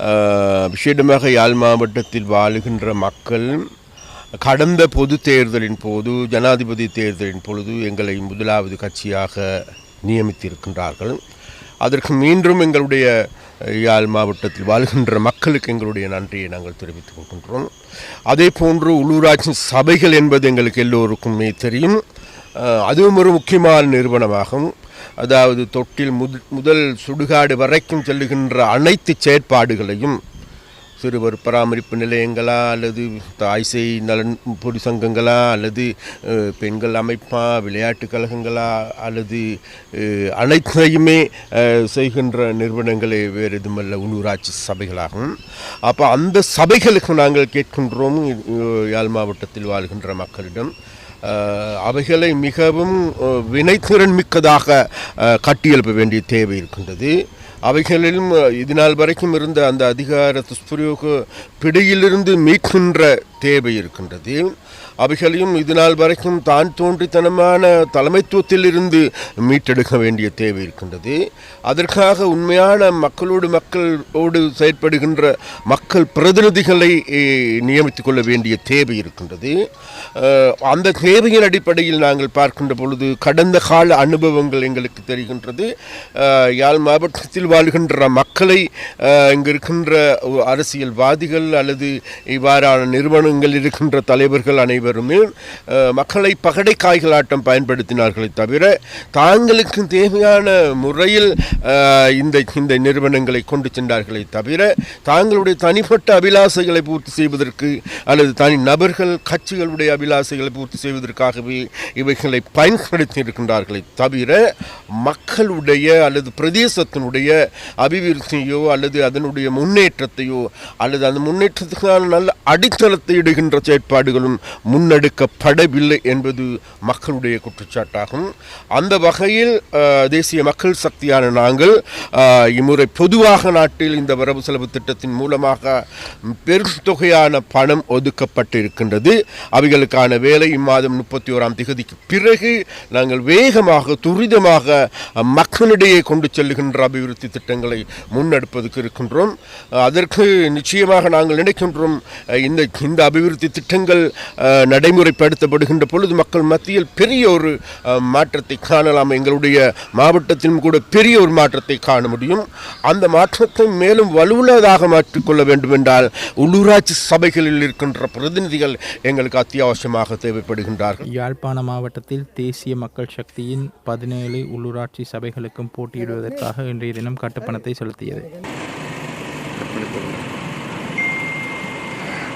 அஹ், விசேடமாக யாழ் மாவட்டத்தில் வாழுகின்ற மக்கள் கடந்த பொது தேர்தலின் போது ஜனாதிபதி தேர்தலின் பொழுது எங்களை முதலாவது கட்சியாக நியமித்திருக்கின்றார்கள் அதற்கு மீண்டும் எங்களுடைய யாழ் மாவட்டத்தில் வாழ்கின்ற மக்களுக்கு எங்களுடைய நன்றியை நாங்கள் தெரிவித்துக் கொள்கின்றோம் அதே போன்று உள்ளூராட்சி சபைகள் என்பது எங்களுக்கு எல்லோருக்குமே தெரியும் அதுவும் ஒரு முக்கியமான நிறுவனமாகும் அதாவது தொட்டில் முது முதல் சுடுகாடு வரைக்கும் செல்லுகின்ற அனைத்து செயற்பாடுகளையும் சிறுவர் பராமரிப்பு நிலையங்களா அல்லது தாய்சை நலன் பொது சங்கங்களா அல்லது பெண்கள் அமைப்பா விளையாட்டுக் கழகங்களா அல்லது அனைத்தையுமே செய்கின்ற நிறுவனங்களே வேறு எதுமல்ல உள்ளூராட்சி சபைகளாகும். அப்போ அந்த சபைகளுக்கு நாங்கள் கேட்கின்றோம் யாழ் மாவட்டத்தில் வாழ்கின்ற மக்களிடம். அவைகளை மிகவும் வினைத்திறன் மிக்கதாக கட்டியெழுப்ப வேண்டிய தேவை இருக்கின்றது. அவைகளிலும் அஹ், இது நாள் வரைக்கும் இருந்த அந்த அதிகார துஷ்பிரயோக பிடியிலிருந்து மீட்கின்ற தேவை இருக்கின்றது. அவைகளையும் இதனால் வரைக்கும் தான் தோன்றித்தனமான தலைமைத்துவத்தில் இருந்து மீட்டெடுக்க வேண்டிய தேவை இருக்கின்றது. அதற்காக உண்மையான மக்களோடு மக்களோடு செயற்படுகின்ற மக்கள் பிரதிநிதிகளை நியமித்துக் கொள்ள வேண்டிய தேவை இருக்கின்றது. அந்த தேவையின் அடிப்படையில் நாங்கள் பார்க்கின்ற பொழுது கடந்த கால அனுபவங்கள் எங்களுக்கு தெரிகின்றது. யாழ் மாவட்டத்தில் வாழ்கின்ற மக்களை இங்கு இருக்கின்ற அரசியல்வாதிகள் அல்லது இவ்வாறான நிறுவனங்கள் இருக்கின்ற தலைவர்கள் அனைவருமே மக்களை பகடை காய்களாட்டம் பயன்படுத்தினார்களே தவிர தாங்களுக்கு தேவையான முறையில் இந்த இந்த நிறுவனங்களை கொண்டு சென்றார்களே தவிர தாங்களுடைய தனிப்பட்ட அபிலாசைகளை பூர்த்தி செய்வதற்கு அல்லது தனி நபர்கள் கட்சிகளுடைய அபிலாசைகளை பூர்த்தி செய்வதற்காகவே இவைகளை பயன்படுத்தி இருக்கின்றார்களே தவிர மக்களுடைய அல்லது பிரதேசத்தினுடைய அபிவிருத்தியோ அல்லது அதனுடைய முன்னேற்றத்தையோ அல்லது அந்த முன்னேற்றத்துக்கான நல்ல அடித்தளத்தை இடுகின்ற செயற்பாடுகளும் முன்னெடுக்கப்படவில்லை என்பது மக்களுடைய குற்றச்சாட்டாகும். அந்த வகையில் தேசிய மக்கள் சக்தியான நாங்கள் இம்முறை பொதுவாக நாட்டில் இந்த வரவு செலவு திட்டத்தின் மூலமாக பெரும் தொகையான பணம் ஒதுக்கப்பட்டு இருக்கின்றது அவைகளுக்கான வேலை இம்மாதம் முப்பத்தி ஓராம் திகதிக்கு பிறகு நாங்கள் வேகமாக துரிதமாக மக்களிடையே கொண்டு செல்லுகின்ற அபிவிருத்தி திட்டங்களை முன்னெடுப்பதற்கு இருக்கின்றோம். அதற்கு நிச்சயமாக நாங்கள் நினைக்கின்றோம் இந்த இந்த அபிவிருத்தி திட்டங்கள் நடைமுறைப்படுத்தப்படுகின்ற பொழுது மக்கள் மத்தியில் பெரிய ஒரு மாற்றத்தை காணலாம். எங்களுடைய மாவட்டத்திலும் கூட பெரிய ஒரு மாற்றத்தை காண முடியும். அந்த மாற்றத்தை மேலும் வலுவுள்ளதாக மாற்றிக்கொள்ள வேண்டும் என்றால் உள்ளூராட்சி சபைகளில் இருக்கின்ற பிரதிநிதிகள் எங்களுக்கு அத்தியாவசியமாக தேவைப்படுகின்றார்கள். யாழ்ப்பாண மாவட்டத்தில் தேசிய மக்கள் சக்தியின் பதினேழு உள்ளூராட்சி சபைகளுக்கும் போட்டியிடுவதற்காக இன்றைய தினம் கட்டுப்பணத்தை செலுத்தியது.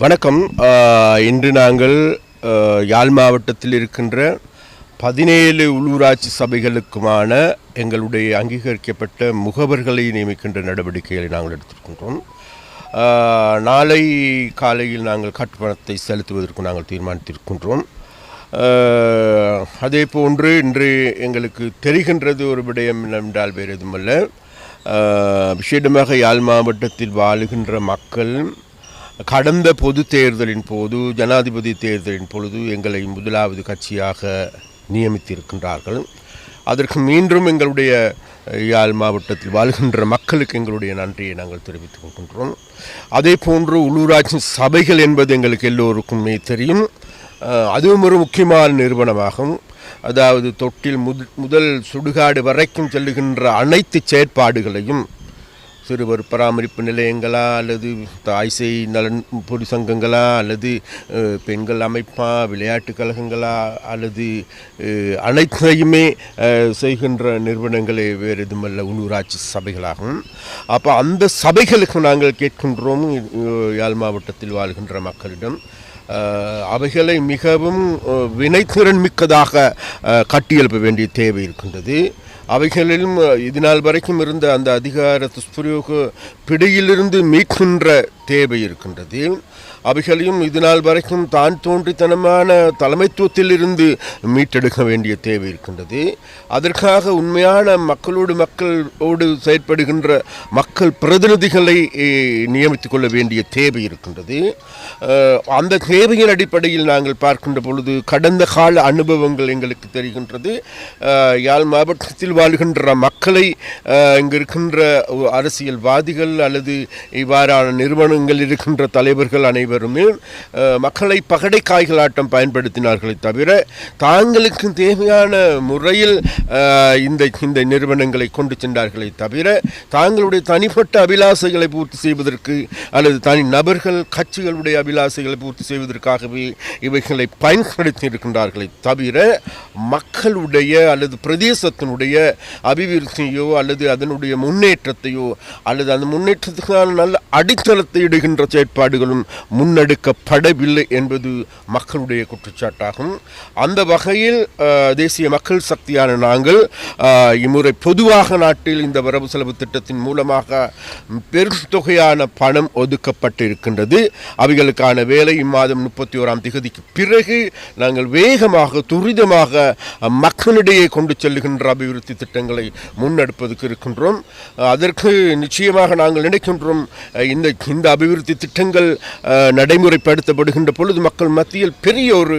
வணக்கம். இன்று நாங்கள் யாழ் மாவட்டத்தில் இருக்கின்ற பதினேழு உள்ளூராட்சி சபைகளுக்குமான எங்களுடைய அங்கீகரிக்கப்பட்ட முகவர்களை நியமிக்கின்ற நடவடிக்கைகளை நாங்கள் எடுத்துக்கொண்டோம் நாளை காலையில் நாங்கள் கட்டுப்பணத்தை செலுத்துவதற்கு நாங்கள் தீர்மானித்திருக்கின்றோம். அதே போன்று இன்று எங்களுக்கு தெரிகின்றது ஒரு விடயம் என்னவென்றால் வேறு எதுவுமல்ல. விஷேடமாக விசேடமாக யாழ் மாவட்டத்தில் வாழுகின்ற மக்கள் கடந்த பொது தேர்தலின் போது ஜனாதிபதி தேர்தலின் பொழுது எங்களை முதலாவது கட்சியாக நியமித்திருக்கின்றார்கள். அதற்கு மீண்டும் எங்களுடைய யாழ் மாவட்டத்தில் வாழ்கின்ற மக்களுக்கு எங்களுடைய நன்றியை நாங்கள் தெரிவித்துக் கொள்கின்றோம். அதே போன்று உள்ளூராட்சி சபைகள் என்பது எங்களுக்கு எல்லோருக்குமே தெரியும். அதுவும் ஒரு முக்கியமான நிறுவனமாகும். அதாவது தொட்டில் முதல் சுடுகாடு வரைக்கும் செல்லுகின்ற அனைத்து செயற்பாடுகளையும் சிறுவர் பராமரிப்பு நிலையங்களா அல்லது தாய்சை நலன் பொது சங்கங்களா அல்லது பெண்கள் அமைப்பா விளையாட்டு கழகங்களா அல்லது அனைத்தையுமே செய்கின்ற நிறுவனங்களே வேறு எதுவுமல்ல உள்ளூராட்சி சபைகளாகும். அப்போ அந்த சபைகளுக்கு நாங்கள் கேட்கின்றோம் யாழ் மாவட்டத்தில் வாழ்கின்ற மக்களிடம். அவைகளை மிகவும் வினைத்திறன் மிக்கதாக கட்டியெழுப்ப வேண்டிய தேவை இருக்கின்றது. அவைகளிலும் இதனால் வரைக்கும் இருந்த அந்த அதிகார துஷ்பிரயோக பிடியிலிருந்து மீட்கின்ற தேவை இருக்கின்றது. அவைகளையும் இதுநாள் வரைக்கும் தான் தோன்றித்தனமான தலைமைத்துவத்திலிருந்து மீட்டெடுக்க வேண்டிய தேவை இருக்கின்றது. அதற்காக உண்மையான மக்களோடு மக்களோடு செயற்படுகின்ற மக்கள் பிரதிநிதிகளை நியமித்துக் கொள்ள வேண்டிய தேவை இருக்கின்றது. அந்த தேவையின் அடிப்படையில் நாங்கள் பார்க்கின்ற பொழுது கடந்த கால அனுபவங்கள் எங்களுக்கு தெரிகின்றது. யாழ் மாவட்டத்தில் வாழ்கின்ற மக்களை இங்கு இருக்கின்ற அரசியல்வாதிகள் அல்லது இவ்வாறான நிறுவனங்கள் இருக்கின்ற தலைவர்கள் அனைவரும் அஹ், மக்களை பகடை காய்களாட்டம் பயன்படுத்தினார்களே தவிர தாங்களுக்கு தேவையான முறையில் இந்த இந்த நிறுவனங்களை கொண்டு சென்றார்களே தவிர தாங்களுடைய தனிப்பட்ட அபிலாசைகளை பூர்த்தி செய்வதற்கு அல்லது தனி நபர்கள் கட்சிகளுடைய அபிலாசைகளை பூர்த்தி செய்வதற்காகவே இவைகளை பயன்படுத்தி இருக்கின்றார்களே தவிர மக்களுடைய அல்லது பிரதேசத்தினுடைய அபிவிருத்தியோ அல்லது அதனுடைய முன்னேற்றத்தையோ அல்லது அந்த முன்னேற்றத்துக்கான நல்ல அடித்தளத்தை இடுகின்ற செயற்பாடுகளும் முன்னெடுக்கப்படவில்லை என்பது மக்களுடைய குற்றச்சாட்டாகும். அந்த வகையில் தேசிய மக்கள் சக்தியான நாங்கள் இம்முறை பொதுவாக நாட்டில் இந்த வரவு செலவு திட்டத்தின் மூலமாக பெரும் தொகையான பணம் ஒதுக்கப்பட்டிருக்கின்றது. அவைகளுக்கான வேலை இம்மாதம் முப்பத்தி ஓராம் திகதிக்கு பிறகு நாங்கள் வேகமாக துரிதமாக மக்களிடையே கொண்டு செல்லுகின்ற அபிவிருத்தி திட்டங்களை முன்னெடுப்பதற்கு இருக்கின்றோம். அதற்கு நிச்சயமாக நாங்கள் நினைக்கின்றோம் இந்த இந்த அபிவிருத்தி திட்டங்கள் நடைமுறைப்படுத்தப்படுகின்ற பொழுது மக்கள் மத்தியில் பெரிய ஒரு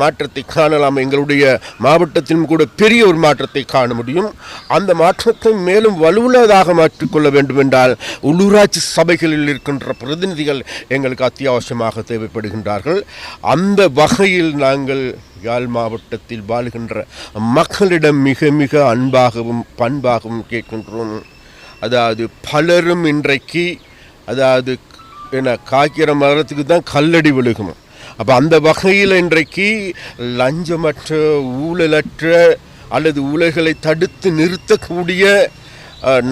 மாற்றத்தை காணலாம். எங்களுடைய மாவட்டத்திலும் கூட பெரிய ஒரு மாற்றத்தை காண முடியும். அந்த மாற்றத்தை மேலும் வலுவுள்ளதாக மாற்றிக்கொள்ள வேண்டும் என்றால் உள்ளூராட்சி சபைகளில் இருக்கின்ற பிரதிநிதிகள் எங்களுக்கு அத்தியாவசியமாக தேவைப்படுகின்றார்கள். அந்த வகையில் நாங்கள் யாழ் மாவட்டத்தில் வாழ்கின்ற மக்களிடம் மிக மிக அன்பாகவும் பண்பாகவும் கேட்கின்றோம். அதாவது பலரும் இன்றைக்கு அதாவது என்ன காய்க்கிற மரத்துக்கு தான் கல்லடி விழுகும்? அப்போ அந்த வகையில் இன்றைக்கு லஞ்சமற்ற ஊழலற்ற அல்லது ஊழல்களை தடுத்து நிறுத்தக்கூடிய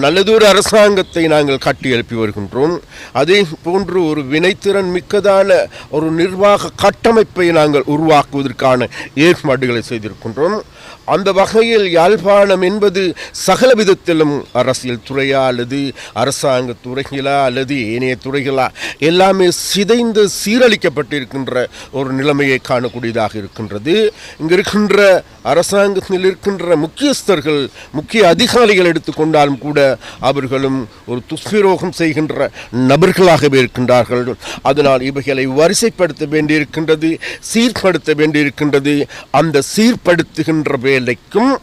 நல்லதொரு அரசாங்கத்தை நாங்கள் கட்டி எழுப்பி வருகின்றோம். அதே போன்று ஒரு வினைத்திறன் மிக்கதான ஒரு நிர்வாக கட்டமைப்பை நாங்கள் உருவாக்குவதற்கான ஏற்பாடுகளை செய்திருக்கின்றோம். அந்த வகையில் யாழ்ப்பாணம் என்பது சகல விதத்திலும் அரசியல் துறையா அல்லது அரசாங்க துறைகளா அல்லது ஏனைய துறைகளா எல்லாமே சிதைந்து சீரழிக்கப்பட்டிருக்கின்ற ஒரு நிலைமையை காணக்கூடியதாக இருக்கின்றது. இங்கிருக்கின்ற அரசாங்கத்தில் இருக்கின்ற முக்கியஸ்தர்கள் முக்கிய அதிகாரிகள் எடுத்துக்கொண்டாலும் கூட அவர்களும் ஒரு துஷ்பிரோகம் செய்கின்ற நபர்களாகவே இருக்கின்றார்கள். அதனால் இவைகளை வரிசைப்படுத்த வேண்டியிருக்கின்றது சீர்படுத்த வேண்டியிருக்கின்றது. அந்த சீர்படுத்துகின்ற வேலைக்கும்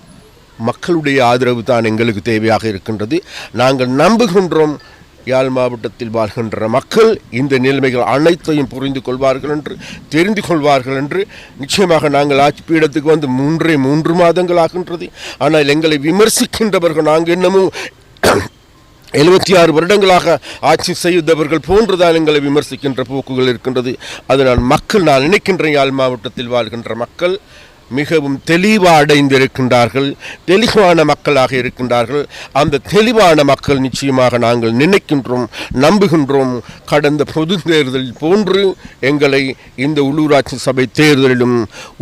மக்களுடைய ஆதரவு தான் எங்களுக்கு தேவையாக இருக்கின்றது. நாங்கள் நம்புகின்றோம் யாழ் மாவட்டத்தில் வாழ்கின்ற மக்கள் இந்த நிலைமைகள் அனைத்தையும் புரிந்து கொள்வார்கள் என்று தெரிந்து கொள்வார்கள் என்று நிச்சயமாக நாங்கள் ஆட்சி பீடத்துக்கு வந்து மூன்றே மூன்று மாதங்கள் ஆகின்றது. ஆனால் எங்களை விமர்சிக்கின்றவர்கள் நாங்கள் என்னமோ எழுபத்தி ஆறு வருடங்களாக ஆட்சி செய்தவர்கள் போன்றுதான் எங்களை விமர்சிக்கின்ற போக்குகள் இருக்கின்றது. அதனால் மக்கள் நான் நினைக்கின்ற யாழ் மாவட்டத்தில் வாழ்கின்ற மக்கள் மிகவும் தெளிவாக அடைந்திருக்கின்றார்கள் தெளிவான மக்களாக இருக்கின்றார்கள். அந்த தெளிவான மக்கள் நிச்சயமாக நாங்கள் நினைக்கின்றோம் நம்புகின்றோம். கடந்த பொது தேர்தல் போன்று எங்களை இந்த உள்ளூராட்சி சபை தேர்தலிலும்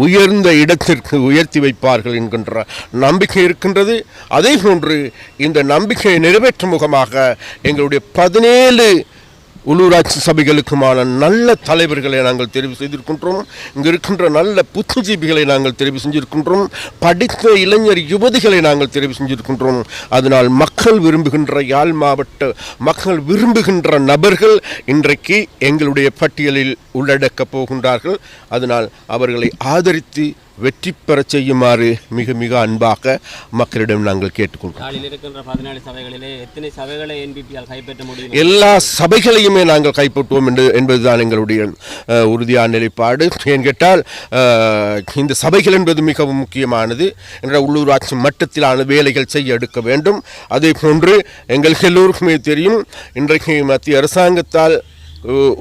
உயர்ந்த இடத்திற்கு உயர்த்தி வைப்பார்கள் என்கின்ற நம்பிக்கை இருக்கின்றது. அதே போன்று இந்த நம்பிக்கையை நிறைவேற்றும் முகமாக எங்களுடைய பதினேழு உள்ளூராட்சி சபைகளுக்குமான நல்ல தலைவர்களை நாங்கள் தெரிவு செய்திருக்கின்றோம். இங்கு இருக்கின்ற நல்ல புத்திஜீவிகளை நாங்கள் தெரிவு செஞ்சிருக்கின்றோம். படித்த இளைஞர் யுவதிகளை நாங்கள் தெரிவு செஞ்சிருக்கின்றோம். அதனால் மக்கள் விரும்புகின்ற யாழ் மாவட்ட மக்கள் விரும்புகின்ற நபர்கள் இன்றைக்கு எங்களுடைய பட்டியலில் உள்ளடக்கப் போகின்றார்கள். அதனால் அவர்களை ஆதரித்து வெற்றி பெறச் செய்யுமாறு மிக மிக அன்பாக மக்களிடம் நாங்கள் கேட்டுக்கொள்கிறோம் எல்லா சபைகளையுமே நாங்கள் கைப்பற்றுவோம் என்று என்பதுதான் எங்களுடைய உறுதியான நிலைப்பாடு. ஏன் கேட்டால் இந்த சபைகள் என்பது மிகவும் முக்கியமானது. என்ற உள்ளூராட்சி மட்டத்திலான வேலைகள் செய்ய எடுக்க வேண்டும். அதே போன்று எங்களுக்கு எல்லோருக்குமே தெரியும் இன்றைக்கு மத்திய அரசாங்கத்தால்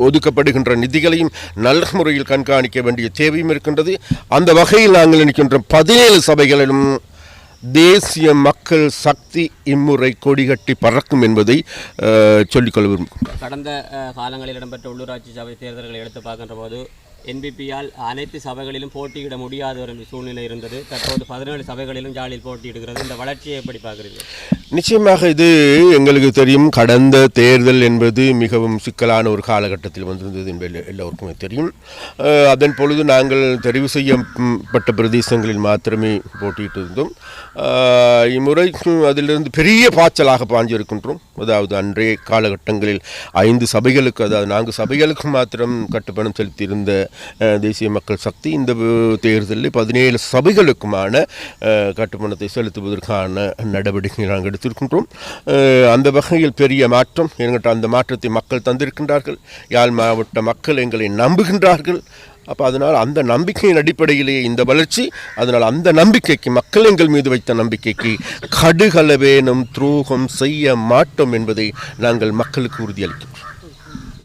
ஒதுக்கப்படுகின்ற நிதிகளையும் நல்ல முறையில் கண்காணிக்க வேண்டிய தேவையும் இருக்கின்றது. அந்த வகையில் நாங்கள் நினைக்கின்ற பதினேழு சபைகளிலும் தேசிய மக்கள் சக்தி இம்முறை கொடிகட்டி பறக்கும் என்பதை சொல்லிக்கொள்ள விரும்புகிறோம் கடந்த காலங்களில் இடம்பெற்ற உள்ளூராட்சி சபை தேர்தல்களை எடுத்து பார்க்கின்ற போது என்பிபியால் அனைத்து சபைகளிலும் போட்டியிட முடியாத ஒரு சூழ்நிலை இருந்தது. தற்போது பதினேழு சபைகளிலும் ஜாலியில் போட்டியிடுகிறது. இந்த வளர்ச்சியை எப்படி பார்க்குறீங்க நிச்சயமாக இது எங்களுக்கு தெரியும். கடந்த தேர்தல் என்பது மிகவும் சிக்கலான ஒரு காலகட்டத்தில் வந்திருந்தது என்பது எல்லோருக்குமே தெரியும். அதன் பொழுது நாங்கள் தெரிவு செய்யப்பட்ட பிரதேசங்களில் மாத்திரமே போட்டியிட்டிருந்தோம். இம்முறை அதிலிருந்து பெரிய பாய்ச்சலாக பாஞ்சிருக்கின்றோம் அதாவது அன்றைய காலகட்டங்களில் ஐந்து சபைகளுக்கு அதாவது நான்கு சபைகளுக்கு மாத்திரம் கட்டுப்பணம் செலுத்தியிருந்த தேசிய மக்கள் சக்தி இந்த தேர்தலில் பதினேழு சபைகளுக்குமான கட்டுமானத்தை செலுத்துவதற்கான நடவடிக்கை நாங்கள் எடுத்திருக்கின்றோம். அந்த வகையில் பெரிய மாற்றம் என்கிட்ட அந்த மாற்றத்தை மக்கள் தந்திருக்கின்றார்கள். யாழ் மாவட்ட மக்கள் எங்களை நம்புகின்றார்கள். அப்போ அதனால் அந்த நம்பிக்கையின் அடிப்படையிலேயே இந்த வளர்ச்சி அதனால் அந்த நம்பிக்கைக்கு மக்கள் எங்கள் மீது வைத்த நம்பிக்கைக்கு கடுகளவேனும் துரோகம் செய்ய மாட்டோம் என்பதை நாங்கள் மக்களுக்கு உறுதியளிக்கின்றோம்.